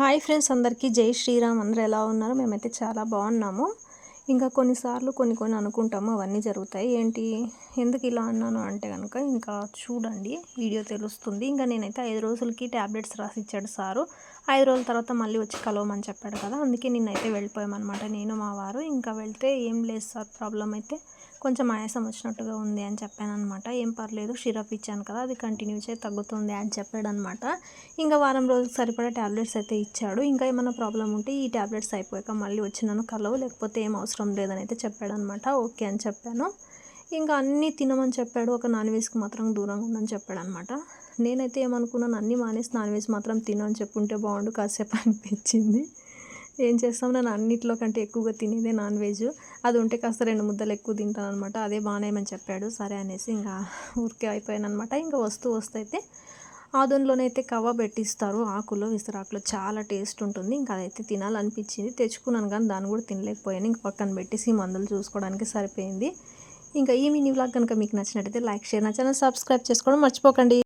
Hi friends అందరికీ జై శ్రీరామ్ అందరూ ఎలా ఉన్నారు? మేమైతే చాలా బాగున్నాము. ఇంకా కొన్నిసార్లు కొన్ని కొన్ని అనుకుంటాము అవన్నీ జరుగుతాయి. ఏంటి? ఎందుకు ఇలా అన్నాను అంటే కనుక ఇంకా చూడండి వీడియో తెలుస్తుంది. ఇంకా నేనైతే ఐదు రోజులకి ట్యాబ్లెట్స్ రాసి ఇచ్చాడు సారు. ఐదు రోజుల తర్వాత మళ్ళీ వచ్చి కలవమని చెప్పాడు కదా అందుకే నిన్నైతే వెళ్ళిపోయామన్నమాట. నేను మా వారు ఇంకా వెళ్తే ఏం లేదు సార్ ప్రాబ్లం అయితే కొంచెం ఆయాసం వచ్చినట్టుగా ఉంది అని చెప్పాను అనమాట ఏం పర్లేదు షిరప్ ఇచ్చాను కదా అది కంటిన్యూ చేసి తగ్గుతుంది అని చెప్పాడు అనమాట ఇంకా వారం రోజులకు సరిపడా ట్యాబ్లెట్స్ అయితే ఇచ్చాడు. ఇంకా ఏమైనా ప్రాబ్లం ఉంటే ఈ ట్యాబ్లెట్స్ అయిపోయాక మళ్ళీ వచ్చి నన్ను కలవు లేకపోతే ఏం అవసరం లేదని అయితే చెప్పాడు అనమాట ఓకే అని చెప్పాను. ఇంకా అన్నీ తినమని చెప్పాడు. ఒక నాన్ వెజ్కి మాత్రం దూరంగా ఉండని చెప్పాడు అనమాట నేనైతే ఏమనుకున్నాను అన్నీ మానేసి నాన్ వెజ్ మాత్రం తినని చెప్పుంటే బాగుండు. కాసేపు అనిపించింది. ఏం చేస్తాం? నేను అన్నిట్లో కంటే ఎక్కువగా తినేదే నాన్ వెజ్. అది ఉంటే కాస్త రెండు ముద్దలు ఎక్కువ తింటాను అనమాట అదే బాగానేమని చెప్పాడు. సరే అనేసి ఇంకా ఊరికే అయిపోయాను అనమాట ఇంకా వస్తూ వస్తైతే ఆదంలోనైతే కవ పెట్టిస్తారు ఆకులో విస్తరాకులో చాలా టేస్ట్ ఉంటుంది. ఇంకా అదైతే తినాలనిపించింది. తెచ్చుకున్నాను కానీ దాన్ని కూడా తినలేకపోయాను. ఇంక పక్కన పెట్టేసి మందులు చూసుకోవడానికి సరిపోయింది. ఇంకా ఈ మినీ వ్లాగ్ కనుక మీకు నచ్చినట్టయితే లైక్ షేర్ నా ఛానల్ సబ్స్క్రైబ్ చేసుకోవడం మర్చిపోకండి.